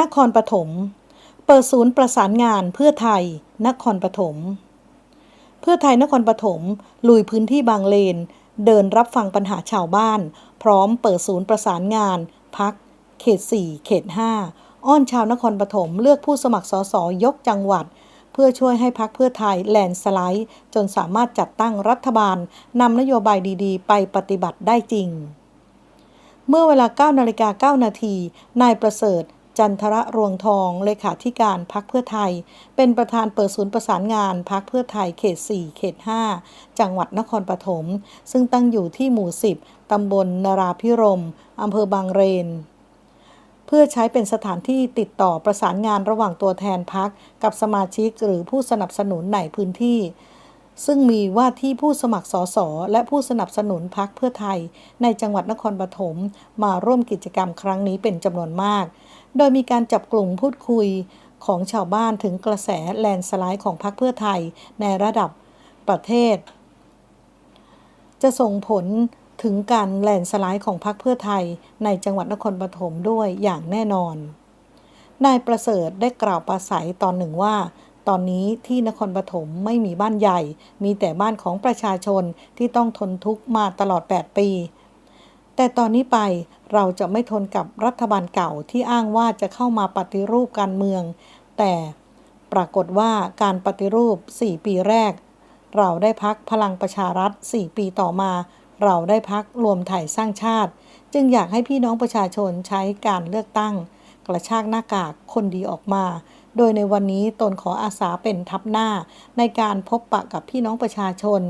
นครปฐม เปิดศูนย์ประสานงานเพื่อไทย นครปฐม เพื่อไทยนครปฐมลุยพื้นที่บางเลน เดินรับฟังปัญหาชาวบ้าน พร้อมเปิดศูนย์ประสานงาน พัก เขต 4 เขต 5 อ้อนชาวนครปฐมเลือกผู้สมัครสสยกจังหวัด เพื่อช่วยให้พักเพื่อไทยแลนด์สไลด์ จนสามารถจัดตั้งรัฐบาลนำนโยบายดีๆ ไปปฏิบัติได้จริงเมื่อเวลา9นาฬิกา9นาที นายประเสริฐ จันทระรวงทอง เลขาธิการพักเพื่อไทย เป็นประธานเปิดศูนย์ประสานงานพักเพื่อไทยเขต 4 เขต 5 จังหวัดนครปฐม ซึ่งตั้งอยู่ที่หมู่ 10 ตำบลนราพิรม อำเภอบางเรน เพื่อใช้เป็นสถานที่ติดต่อประสานงานระหว่างตัวแทนพักกับสมาชิกหรือผู้สนับสนุนในพื้นที่ซึ่งมีว่าที่ผู้สมัครสสและผู้สนับสนุนพักเพื่อไทย ในจังหวัดนครปฐมมาร่วมกิจกรรมครั้งนี้เป็นจำนวนมาก โดยมีการจับกลุ่มพูดคุยของชาวบ้านถึงกระแสแลนสไลด์ของพรรคเพื่อไทยในระดับประเทศ จะส่งผลถึงการแลนสไลด์ของพรรคเพื่อไทยในจังหวัดนครปฐมด้วยอย่างแน่นอน นายประเสริฐได้กล่าวปราศัยตอนหนึ่งว่า ตอนนี้ที่นครปฐมไม่มีบ้านใหญ่ มีแต่บ้านของประชาชนที่ต้องทนทุกข์มาตลอด 8 ปี แต่ตอนนี้ไปเราจะไม่ทนกับรัฐบาลเก่าที่อ้างว่าจะเข้ามาปฏิรูปการเมือง แต่ปรากฏว่าการปฏิรูป 4 ปีแรก เราได้พักพลังประชารัฐ 4 ปีต่อมา เราได้พักรวมไทยสร้างชาติ จึงอยากให้พี่น้องประชาชนใช้การเลือกตั้ง กระชากหน้ากากคนดีออกมา โดยในวันนี้ตนขออาสาเป็นทัพหน้าในการพบปะกับพี่น้องประชาชน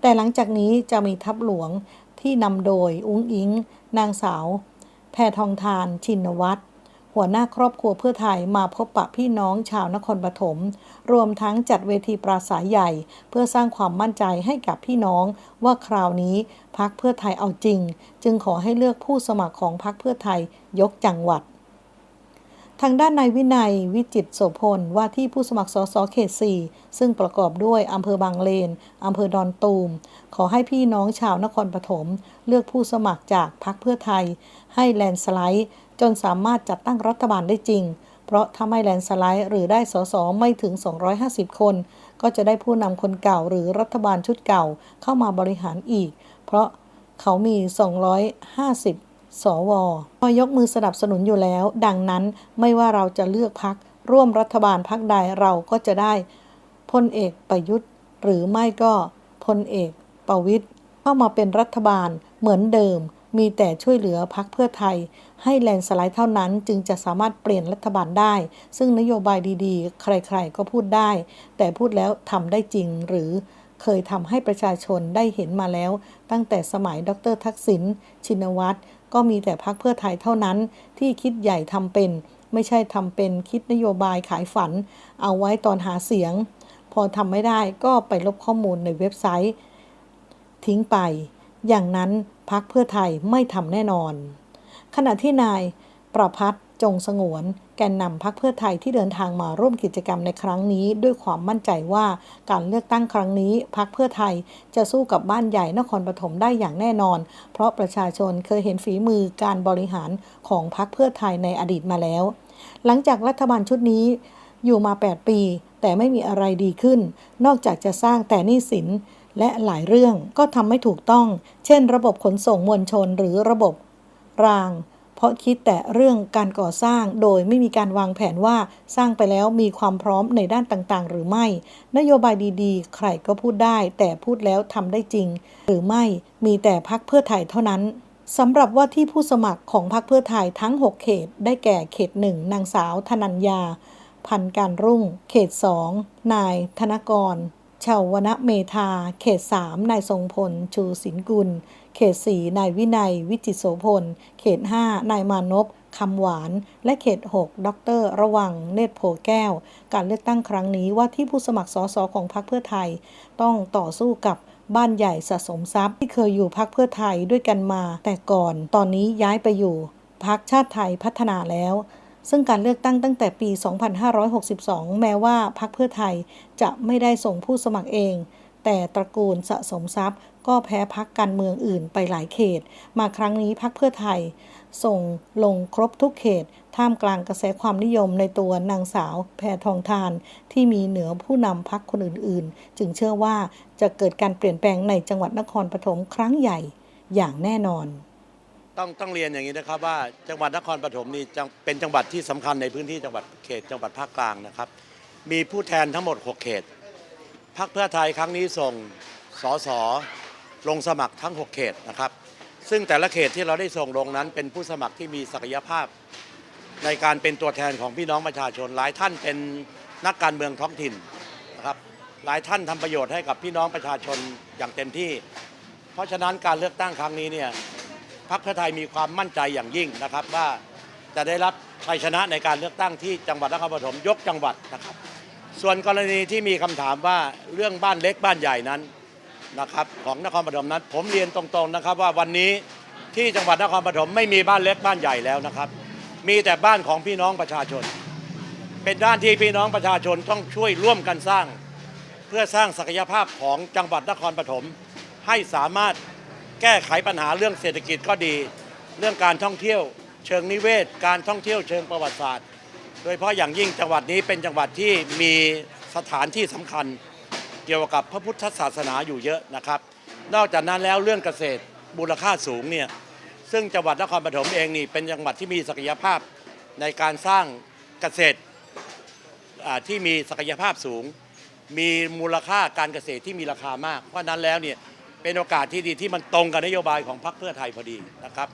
แต่หลังจากนี้จะมีทัพหลวง ที่นำโดยอุ้งอิง นางสาว แพทองทาน ชินวัตร หัวหน้าครอบครัวเพื่อไทยมาพบปะพี่น้องชาวนครปฐม รวมทั้งจัดเวทีปราศัยใหญ่ เพื่อสร้างความมั่นใจให้กับพี่น้องว่าคราวนี้พักเพื่อไทยเอาจริง จึงขอให้เลือกผู้สมัครของพักเพื่อไทยยกจังหวัด ทางด้านนายวินัย วิจิตโสพล ว่าที่ผู้สมัครสสเขต4ซึ่งประกอบด้วยอำเภอบางเลนอำเภอดอนตูม ขอให้พี่น้องชาวนครปฐม เลือกผู้สมัครจากพรรคเพื่อไทย ให้แลนสไลด์ จนสามารถจัดตั้งรัฐบาลได้จริง เพราะถ้าไม่แลนสไลด์หรือได้สสไม่ถึง 250 คน ก็จะได้ผู้นำคนเก่าหรือรัฐบาลชุดเก่าเข้ามาบริหารอีก เพราะเขามี 250 สวพอยกมือสนับสนุนอยู่แล้ว ดังนั้นไม่ว่าเราจะเลือกพักร่วมรัฐบาลพักใดเราก็จะได้พลเอกประยุทธ์ หรือไม่ก็พลเอกประวิตยเข้ามาเป็นรัฐบาลเหมือนเดิม มีแต่ช่วยเหลือพักเพื่อไทย ให้แลนสไลด์เท่านั้นจึงจะสามารถเปลี่ยนรัฐบาลได้ ซึ่งนโยบายดีๆ ใครๆก็พูดได้ แต่พูดแล้วทำได้จริงหรือเคยทำให้ประชาชนได้เห็นมาแล้ว ตั้งแต่สมัยดรทักษิณชินวัตร ก็มีแต่พักเพื่อไทยเท่านั้นที่คิดใหญ่ทำเป็น ไม่ใช่ทำเป็นคิดนโยบายขายฝัน เอาไว้ตอนหาเสียง พอทำไม่ได้ก็ไปลบข้อมูลในเว็บไซต์ ทิ้งไป อย่างนั้นพักเพื่อไทยไม่ทำแน่นอน ขณะที่นาย ประพัฒน์จงสงวน แกนนำพักเพื่อไทยที่เดินทางมาร่วมกิจกรรมในครั้งนี้ ด้วยความมั่นใจว่าการเลือกตั้งครั้งนี้พักเพื่อไทยจะสู้กับบ้านใหญ่นครปฐมได้อย่างแน่นอน เพราะประชาชนเคยเห็นฝีมือการบริหารของพักเพื่อไทยในอดีตมาแล้ว หลังจากรัฐบาลชุดนี้อยู่มา 8 ปี แต่ไม่มีอะไรดีขึ้น นอกจากจะสร้างแต่นี้สินและหลายเรื่องก็ทำไม่ถูกต้อง เช่น ระบบขนส่งมวลชนหรือระบบราง เพราะคิดแต่เรื่องการก่อสร้างโดยไม่มีการวางแผนว่าสร้างไปแล้วมีความพร้อมในด้านต่างๆ หรือไม่ นโยบายดีๆ ใครก็พูดได้ แต่พูดแล้วทำได้จริง หรือไม่มีแต่พักเพื่อไทยเท่านั้นสำหรับว่าที่ผู้สมัครของพรรคเพื่อไทยทั้ง 6 เขต ได้แก่เขต 1 นางสาวธนัญญา พันการรุ่ง เขต 2 นาย ธนกร ชาววนเมธา เขต3นายทรงพล ชูสินกุล เขต4นายวินัย วิจิตโสพล เขต5นายมานพคำหวาน และเขต 6 ดร ระวัง เนตรโพแก้ว การเลือกตั้งครั้งนี้ว่าที่ผู้สมัครสสของพรรคเพื่อไทย ต้องต่อสู้กับบ้านใหญ่สะสมทรัพย์ ที่เคยอยู่พักเพื่อไทยด้วยกันมา แต่ก่อน ตอนนี้ย้ายไปอยู่พักชาติไทยพัฒนาแล้ว ซึ่งการเลือกตั้งตั้งแต่ปี 2562 แม้ว่าพักเพื่อไทยจะไม่ได้ส่งผู้สมัครเอง แต่ตระกูลสะสมทรัพย์ ก็แพ้พักการเมืองอื่นไปหลายเขต มาครั้งนี้พักเพื่อไทย ส่งลงครบทุกเขต ท่ามกลางกระแสความนิยมในตัวนางสาวแพทองทาน ที่มีเหนือผู้นำพักคนอื่นๆ จึงเชื่อว่าจะเกิดการเปลี่ยนแปลงในจังหวัดนครปฐมครั้งใหญ่อย่างแน่นอน ต้องต้องเรียนอย่างนี้นะครับว่าจังหวัดนครปฐมนี่จังเป็นจังหวัดที่สำคัญในพื้นที่จังหวัดเขตจังหวัดภาคกลางนะครับ มีผู้แทนทั้งหมด 6 เขตพรรคเพื่อไทยครั้งนี้ส่งสสลงสมัครทั้ง 6 เขตนะครับ ซึ่งแต่ละเขตที่เราได้ส่งลงนั้นเป็นผู้สมัครที่มีศักยภาพ ในการเป็นตัวแทนของพี่น้องประชาชน หลายท่านเป็นนักการเมืองท้องถิ่นนะครับหลายท่านทำประโยชน์ให้กับพี่น้องประชาชนอย่างเต็มที่ เพราะฉะนั้นการเลือกตั้งครั้งนี้เนี่ย พรรคเพื่อไทยมีความมั่นใจอย่างยิ่งนะครับ ว่าจะได้รับชัยชนะในการเลือกตั้งที่จังหวัดนครปฐมยกจังหวัดนะครับ ส่วนกรณีที่มีคำถามว่าเรื่องบ้านเล็กบ้านใหญ่นั้นนะครับของนครปฐมนั้น ผมเรียนตรงๆนะครับ ว่าวันนี้ที่จังหวัดนครปฐมไม่มีบ้านเล็กบ้านใหญ่แล้วนะครับ มีแต่บ้านของพี่น้องประชาชน เป็นด้านที่พี่น้องประชาชนต้องช่วยร่วมกันสร้าง เพื่อสร้างศักยภาพของจังหวัดนครปฐมให้สามารถ แก้ไขปัญหาเรื่องเศรษฐกิจก็ดี เรื่องการท่องเที่ยว เชิงนิเวศ การท่องเที่ยวเชิงประวัติศาสตร์ โดยเฉพาะอย่างยิ่งจังหวัดนี้เป็นจังหวัดที่มีสถานที่สำคัญ เกี่ยวกับพระพุทธศาสนาอยู่เยอะนะครับ นอกจากนั้นแล้วเรื่องเกษตรมูลค่าสูงเนี่ยซึ่งจังหวัดนครปฐมเองนี่เป็นจังหวัดที่มีศักยภาพในการสร้างเกษตรที่มีศักยภาพสูง มีมูลค่าการเกษตรที่มีราคามาก เพราะนั้นแล้วเนี่ย เป็นโอกาสที่ดีที่มันตรงกับนโยบายของพรรคเพื่อไทยพอดีนะครับ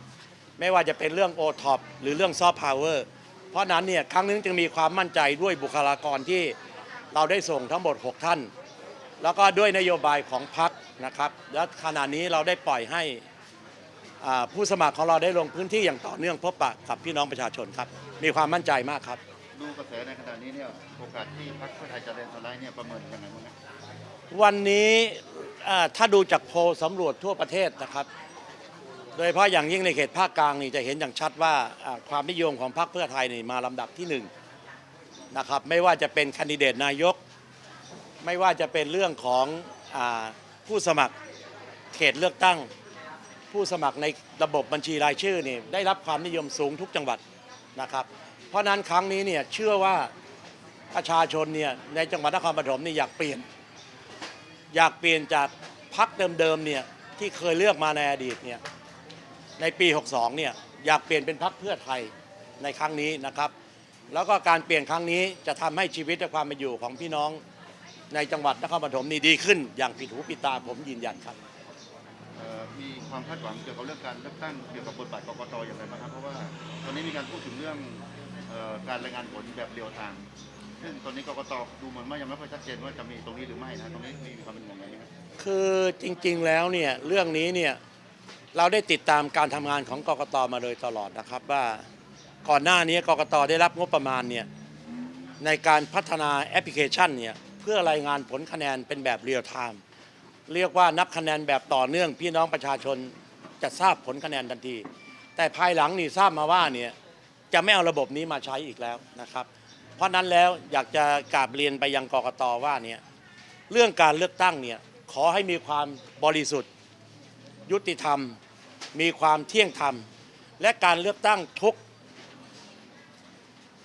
ไม่ว่าจะเป็นเรื่องโอท็อปหรือเรื่องซอฟต์พาวเวอร์เพราะนั้นเนี่ยครั้งนี้จึงมีความมั่นใจด้วยบุคลากรที่เราได้ส่งทั้งหมด 6 ท่าน แล้วก็ด้วยนโยบายของพรรคนะครับ และขณะนี้เราได้ปล่อยให้อ่าผู้สมัครของเราได้ลงพื้นที่อย่างต่อเนื่องพบปะกับพี่น้องประชาชนครับ มีความมั่นใจมากครับ ดูกระแสในขณะนี้เนี่ยโอกาสที่พรรคเพื่อไทยจะเดินสไลด์เนี่ยประเมินยังไงบ้างนะวันนี้ อ่าถ้าดูจากโพลสำรวจทั่วประเทศนะครับ โดยเฉพาะอย่างยิ่งในเขตภาคกลางนี่จะเห็นอย่างชัดว่าอ่าความนิยมของพรรคเพื่อไทยนี่มาลำดับที่หนึ่งนะครับไม่ว่าจะเป็นคนดิเดตนายก ไม่ว่าจะเป็นเรื่องของอาผู้สมัครเขตเลือกตั้ง ผู้สมัครในระบบบัญชีรายชื่อนี่ได้รับความนิยมสูงทุกจังหวัดนะครับ เพราะฉะนั้นครั้งนี้เนี่ยเชื่อว่าประชาชนเนี่ยในจังหวัดนครปฐมนี่อยากเปลี่ยน อยากเปลี่ยนจากพักเดิมๆเนี่ยที่เคยเลือกมาในอดีตเนี่ยในปี 62เนี่ยอยากเปลี่ยนเป็นพักเพื่อไทยในครั้งนี้นะครับ แล้วก็การเปลี่ยนครั้งนี้จะทำให้ชีวิตและความเป็นอยู่ของพี่น้องในจังหวัดนครปฐมนี่ดีขึ้น อย่างผิดหูผิดตาผมยืนยันครับมีความคาดหวังเกี่ยวกับเรื่องการเลือกตั้งเกี่ยวกับบทบาทกกตอย่างไรบ้างครับเพราะว่าตอนนี้มีการพูดถึงเรื่องออการรายงานผลแบบเรียลไทม์ ซึ่งตอนนี้กกตดูเหมือนว่ายังไม่ค่อยชัดเจนว่าจะมีตรงนี้หรือไม่นะตรงนี้มีความเป็นห่วงไหมครับคือจริงๆแล้วเนี่ยเรื่องนี้เนี่ยเราได้ติดตามการทำงานของกกตมาโดยตลอดนะครับว่าก่อนหน้านี้กกตได้รับงบประมาณเนี่ยในการพัฒนาแอปพลิเคชันเนี่ยเพื่อรายงานผลคะแนนเป็นแบบเรียลไทม์เรียกว่านับคะแนนแบบต่อเนื่องพี่น้องประชาชนจะทราบผลคะแนนทันที แต่ภายหลังนี่ทราบมาว่าเนี่ยจะไม่เอาระบบนี้มาใช้อีกแล้วนะครับ เพราะนั้นแล้วอยากจะกราบเรียนไปยังกกตว่าเนี่ยเรื่องการเลือกตั้งเนี่ยขอให้มีความบริสุทธิ์ ยุติธรรม มีความเที่ยงธรรม และการเลือกตั้งทุก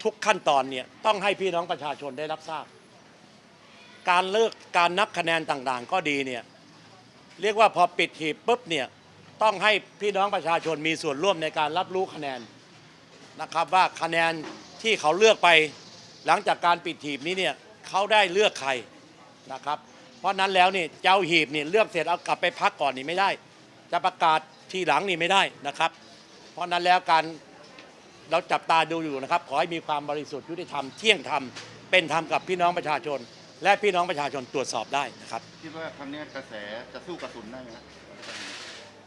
ทุกขั้นตอนเนี่ยต้องให้พี่น้องประชาชนได้รับทราบ การเลือกการนับคะแนนต่างๆ ก็ดีเนี่ยเรียกว่าพอปิดหีบปุ๊บเนี่ยต้องให้พี่น้องประชาชนมีส่วนร่วมในการรับรู้คะแนนนะครับว่าคะแนนที่เขาเลือกไป หลังจากการปิดหีบนี้เนี่ยเขาได้เลือกใครนะครับ เพราะนั้นแล้วนี่เจ้าหีบนี่เลือกเสร็จเอากลับไปพักก่อนนี่ไม่ได้ จะประกาศทีหลังนี่ไม่ได้นะครับ เพราะนั้นแล้วการเราจับตาดูอยู่นะครับ ขอให้มีความบริสุทธิ์ยุติธรรมเที่ยงธรรมเป็นธรรมกับพี่น้องประชาชน และพี่น้องประชาชนตรวจสอบได้นะครับ คิดว่าครั้งนี้กระแสจะสู้กระสุนได้ไหมครับ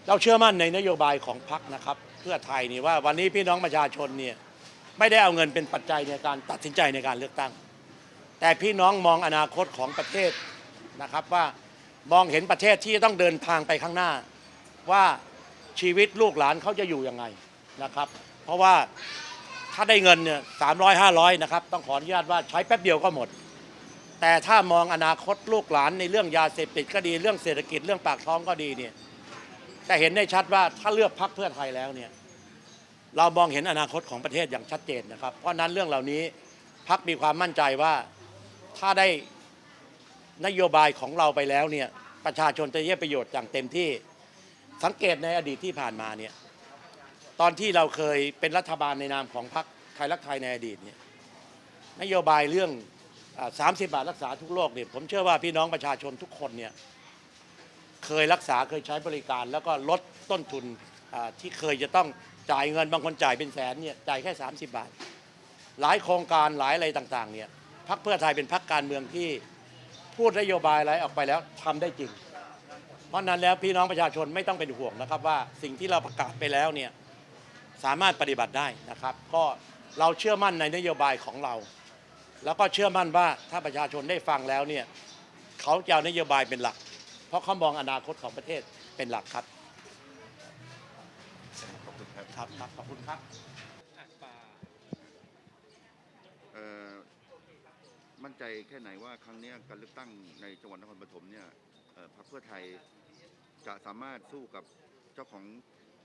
เราเชื่อมั่นในนโยบายของพรรคนะครับ เพื่อไทยนี่ว่าวันนี้พี่น้องประชาชนเนี่ย ไม่ได้เอาเงินเป็นปัจจัยในการตัดสินใจในการเลือกตั้ง แต่พี่น้องมองอนาคตของประเทศนะครับว่ามองเห็นประเทศที่ต้องเดินทางไปข้างหน้า ว่าชีวิตลูกหลานเขาจะอยู่ยังไงนะครับ เพราะว่าถ้าได้เงินเนี่ยสามร้อยห้าร้อยนะครับต้องขออนุญาตว่าใช้แป๊บเดียวก็หมด แต่ถ้ามองอนาคตลูกหลานในเรื่องยาเสพติดก็ดีเรื่องเศรษฐกิจเรื่องปากท้องก็ดีเนี่ยแต่เห็นได้ชัดว่าถ้าเลือกพักเพื่อไทยแล้วเนี่ย เรามองเห็นอนาคตของประเทศอย่างชัดเจนนะครับ เพราะนั้นเรื่องเหล่านี้พักมีความมั่นใจว่าถ้าได้นโยบายของเราไปแล้วเนี่ยประชาชนจะได้ประโยชน์อย่างเต็มที่สังเกตในอดีตที่ผ่านมาเนี่ยตอนที่เราเคยเป็นรัฐบาลในนามของพรรคไทยรักไทยในอดีตเนี่ยนโยบายเรื่องสามสิบาทรักษาทุกโรคเนี่ยผมเชื่อว่าพี่น้องประชาชนทุกคนเนี่ยเคยรักษาเคยใช้บริการ แล้วก็ลดต้นทุนที่เคยจะต้อง จ่ายเงินบางคนจ่ายเป็นแสนเนี่ยจ่ายแค่ 30 บาท หลายโครงการหลายอะไรต่างๆเนี่ยพักเพื่อไทยเป็นพักการเมืองที่พูดนโยบายอะไรออกไปแล้วทำได้จริง เพราะนั้นแล้วพี่น้องประชาชนไม่ต้องเป็นห่วงนะครับว่าสิ่งที่เราประกาศไปแล้วเนี่ยสามารถปฏิบัติได้นะครับ ก็เราเชื่อมั่นในนโยบายของเรา แล้วก็เชื่อมั่นว่าถ้าประชาชนได้ฟังแล้วเนี่ยเขาจะเอานโยบายเป็นหลัก เพราะเขามองอนาคตของประเทศเป็นหลักครับ คุณครับครับครับขอบคุณครับเอ่อมั่นใจแค่ไหนว่าครั้งเนี้ยการเลือกตั้งในจังหวัดนครปฐมเนี่ยเอ่อพรรคเพื่อไทยจะสามารถสู้กับเจ้าของ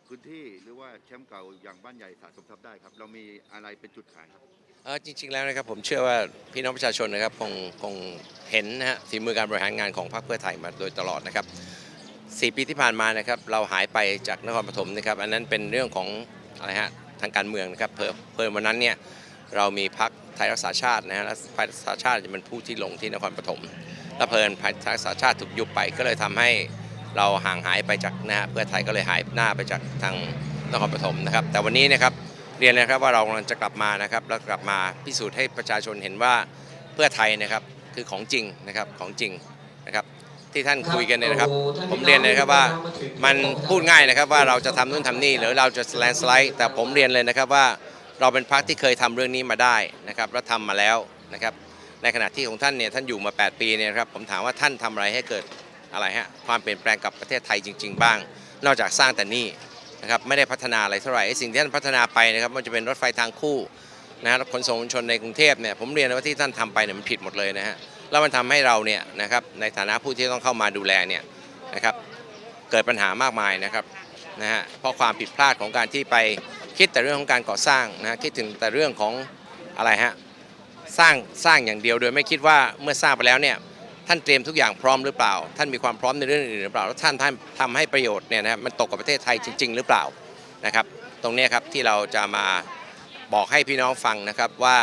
พื้นที่หรือว่าแชมป์เก่าอย่างบ้านใหญ่สะสมทรัพย์ได้ครับ เรามีอะไรเป็นจุดขายครับ เออจริงๆแล้วนะครับผมเชื่อว่าพี่น้องประชาชนนะครับคงคงเห็นนะฮะฝีมือการบริหารงานของพรรคเพื่อไทยมาโดยตลอดนะครับ สี่ปีที่ผ่านมานะครับเราหายไปจากนครปฐมนะครับอันนั้นเป็นเรื่องของอะไรฮะทางการเมืองนะครับเพอเพอวันนั้นเนี่ยเรามีพรรคไทยรักษาชาตินะฮะและไทยรักษาชาติจะเป็นผู้ที่ลงที่นครปฐมและเพลินไทยรักษาชาติถูกยุบไปก็เลยทำให้เราห่างหายไปจากนะฮะเพื่อไทยก็เลยหายหน้าไปจากทางนครปฐมนะครับ แต่วันนี้นะครับเรียนนะครับว่าเรากำลังจะกลับมานะครับแล้วกลับมาพิสูจน์ให้ประชาชนเห็นว่าเพื่อไทยนะครับคือของจริงนะครับของจริง ที่ท่านคุยกันเนี่ยนะครับ ผมเรียนเลยนะครับว่ามันพูดง่ายนะครับว่าเราจะทำนู่นทำนี่หรือเราจะแลนสไลด์แต่ผมเรียนเลยนะครับว่าเราเป็นพรรคที่เคยทำเรื่องนี้มาได้นะครับและทำมาแล้วนะครับ ในขณะที่ของท่านเนี่ยท่านอยู่มา 8 ปีเนี่ยนะครับผมถามว่าท่านทำอะไรให้เกิดอะไรฮะความเปลี่ยนแปลงกับประเทศไทยจริง ๆ บ้าง นอกจากสร้างแต่หนี่นะครับไม่ได้พัฒนาอะไรเท่าไหร่ไอ้สิ่งที่ท่านพัฒนาไปนะครับมันจะเป็นรถไฟทางคู่นะฮะรถขนส่งมวลชนในกรุงเทพเนี่ยผมเรียนเลยว่าที่ท่านทำไปเนี่ยมันผิดหมดเลยนะฮะ แล้วมันทำให้เราเนี่ยนะครับในฐานะผู้ที่ต้องเข้ามาดูแลเนี่ยนะครับเกิดปัญหามากมายนะครับนะฮะเพราะความผิดพลาดของการที่ไปคิดแต่เรื่องของการก่อสร้างนะฮะคิดถึงแต่เรื่องของอะไรฮะสร้างสร้างอย่างเดียวโดยไม่คิดว่าเมื่อสร้างไปแล้วเนี่ยท่านเตรียมทุกอย่างพร้อมหรือเปล่า ท่านมีความพร้อมในเรื่องอื่นหรือเปล่าแล้วท่านท่านทำให้ประโยชน์เนี่ยนะครับมันตกกับประเทศไทยจริง ๆ หรือเปล่านะครับ ตรงนี้ครับที่เราจะมาบอกให้พี่น้องฟังนะครับว่า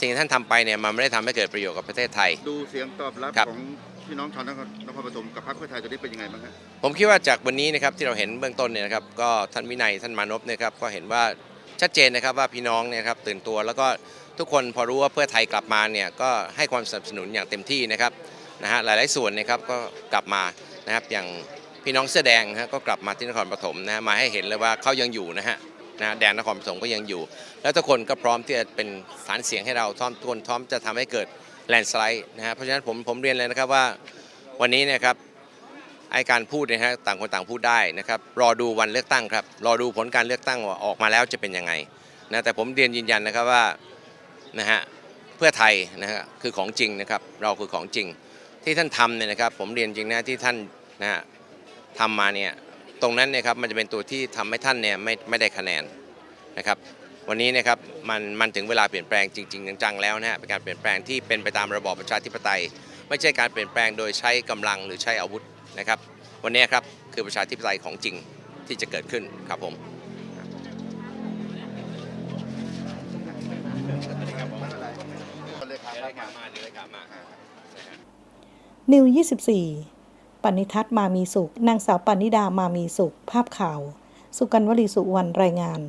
สิ่งที่ท่านทำไปเนี่ยมันไม่ได้ทำให้เกิดประโยชน์กับประเทศไทย ดูเสียงตอบรับครับ ของพี่น้องชาวนครนครปฐมกับพรรคเพื่อไทยตอนนี้เป็นยังไงบ้างครับผมคิดว่าจากวันนี้นะครับที่เราเห็นเบื้องต้นเนี่ยนะครับก็ท่านวินัยท่านมานพเนี่ยครับก็เห็นว่าชัดเจนนะครับว่าพี่น้องเนี่ยครับตื่นตัวแล้วก็ทุกคนพอรู้ว่าเพื่อไทยกลับมาเนี่ยก็ให้ความสนับสนุนอย่างเต็มที่นะครับนะฮะหลายๆส่วนนะครับก็กลับมานะครับอย่างพี่น้องเสื้อแดงนะฮะก็กลับมาที่นครปฐมนะฮะมาให้เห็นเลยว่าเขายังอยู่นะฮะ นะแดนนครปฐมก็ยังอยู่ แล้วทุกคนก็พร้อมที่จะเป็นสารเสียงให้เราพร้อมทุกคนพร้อมจะทำให้เกิดแลนสไลด์นะฮะเพราะฉะนั้นผมผมเรียนเลยนะครับว่าวันนี้นยครับไอการพูดนยฮะต่างคนต่างพูดได้นะครับรอดูวันเลือกตั้งครับรอดูผลการเลือกตั้งว่าออกมาแล้วจะเป็นยังไงนะแต่ผมเรียนยืนยันนะครับว่านะฮะเพื่อไทยนะฮะคือของจริงนะครับเราคือของจริงที่ท่านทำเนี่ยนะครับผมเรียนจริงนะที่ท่านนะฮะทำมาเนี่ย ตรงนั้นเนยครับมันจะเป็นตัวที่ทำให้ท่านเนี่ยไม่ไม่ได้คะแนนนะครับวันนี้นะครับมันมันถึงเวลาเปลี่ยนแปลงจริงๆจังๆแล้วนะฮะเป็นการเปลี่ยนแปลงที่เป็นไปตามระบอบประชาธิปไตย ไม่ใช่การเปลี่ยนแปลงโดยใช้กำลังหรือใช้อาวุธนะครับ วันนี้ครับคือประชาธิปไตยของจริงที่จะเกิดขึ้นครับผมนิว24 ปณิทัศน์มามีสุข นางสาวปณิดามามีสุข ภาพข่าว สุกันวลีสุวรรณรายงาน